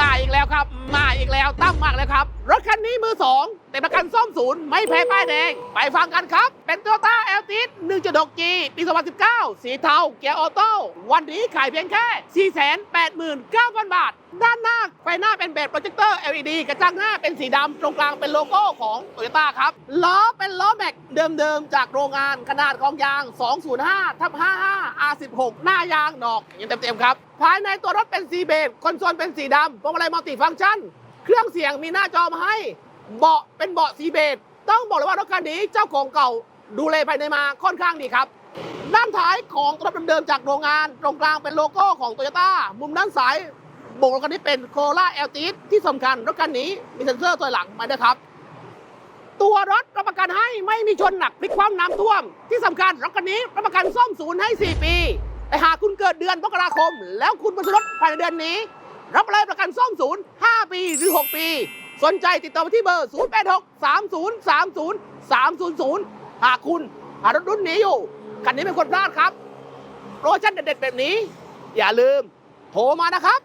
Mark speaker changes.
Speaker 1: มาอีกแล้วครับ มาอีกแล้วตั้มมากแล้วครับ รถคันนี้มือสองแต่ประกันซ่อมศูนย์ไม่แพ้ป้ายแดง ไปฟังกันครับ เป็น t o y ต้าแอลติส 1.6G ปี 2019 สีเทาเกียร์ออโต้วันนี้ขายเพียงแค่ 489,000 บาท ด้านหน้าไฟหน้าเป็นแบบโปรเจคเตอร์ LED กระจังหน้าเป็นสีดำตรงกลางเป็นโลโก้ของ t o y ต้าครับล้อเป็นล้อแม็ก เดิมๆ จากโรงงานขนาดของยาง 205ทับ55 R16 หน้ายางดอกอย่างเต็มๆครับ ภายในตัวรถเป็นสีเบจคอนโซลเป็นสีดำพวงมาลัยมัลติฟังก์ชัน เครื่องเสียงมีหน้าจอมาให้ เบาะเป็นเบาะสีเบจต้องบอกเลยว่ารถคันนี้เจ้าของเก่าดูแลภายในมาค่อนข้างดีครับ ด้านท้ายของรถเดิมๆ จากโรงงาน ตรงกลางเป็นโลโก้ของโตโยต้ามุมด้านซ้ายโบกรถคันนี้เป็นโคล่าเอลติสที่สำคัญรถคันนี้มีเซ็นเซอร์ตัวหลังมาด้วยครับ ตัวรถรับประกันให้ไม่มีชนหนักพลิกคว่ำน้ำท่วม ที่สำคัญรถคันนี้รับประกันซ่อมศูนย์ให้ 4 ปี แต่หากคุณเกิดเดือนมกราคม แล้วคุณมาซื้อรถภายในเดือนนี้ รับอะไรประกันซ่อมศูนย์ 5 ปีหรือ 6 ปี สนใจติดต่อมาที่เบอร์ 086 3030 300 หากคุณหารถรุ่นนี้อยู่ คันนี้เป็นคนพลาดครับโปรโมชั่นเด็ดๆแบบนี้ อย่าลืม โทรมานะครับ